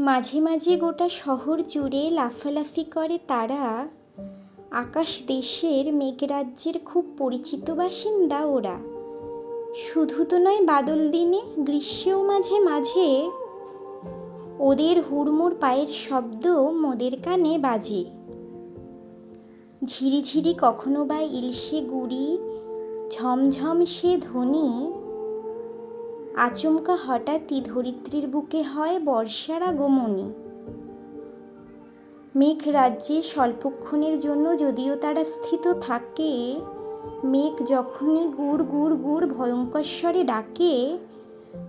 মাঝে মাঝে গোটা শহর জুড়ে লাফালাফি করে তারা। আকাশ দেশের মেঘরাজ্যের খুব পরিচিত বাসিন্দা ওরা। শুধু তো নয়, বাদল দিনে, গ্রীষ্মেও মাঝে মাঝে ওদের হুড়মুড় পায়ের শব্দ মোদের কানে বাজে। ঝিরিঝিরি কখনো বা ইলশে গুড়ি, ঝমঝম সে ধ্বনি আচমকা হঠাৎই ধরিত্রীর বুকে হয় বর্ষার আগমনী। মেঘ রাজ্যে স্বল্পক্ষণের জন্য যদিও তারা স্থিত থাকে, মেঘ যখনই গুড় গুড় গুড় ভয়ঙ্কর স্বরে ডাকে,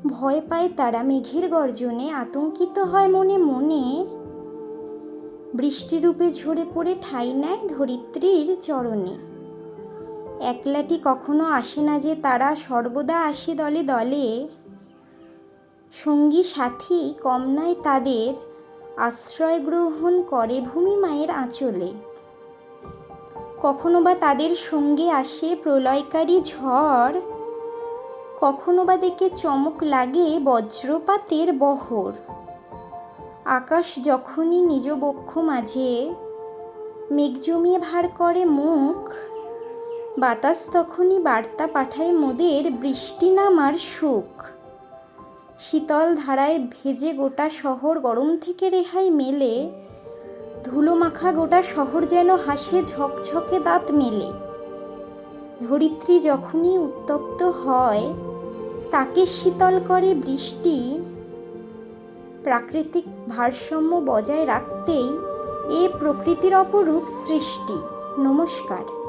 ভয় পায় তারা মেঘের গর্জনে আতঙ্কিত হয় মনে মনে। বৃষ্টিরূপে ঝরে পড়ে ঠাই নেয় ধরিত্রীর চরণে। একলাটি কখনো আসে না যে তারা সর্বদা আসে দলে দলে। সঙ্গী সাথী কম নয় তাদের আশ্রয় গ্রহণ করে ভূমি মায়ের আঁচলে। কখনো বা তাদের সঙ্গে আসে প্রলয়কারী ঝড়। কখনো বা দেখে চমক লাগে বজ্রপাতের বহর। আকাশ যখনই নিজ বক্ষ মাঝে, মেঘ জমিয়ে ভার করে মুখ। বাতাস তখনই বার্তা পাঠায় মোদের বৃষ্টি নামার সুখ শীতল ধারায় ভেজে গোটা শহর গরম থেকে রেহাই মেলে। ধুলো মাখা গোটা শহর যেন হাসে ঝকঝকে দাঁত মেলে। ধরিত্রী যখনই উত্তপ্ত হয়, তাকে শীতল করে বৃষ্টি। প্রাকৃতিক ভারসাম্য বজায় রাখতেই এ প্রকৃতির অপরূপ সৃষ্টি। নমস্কার।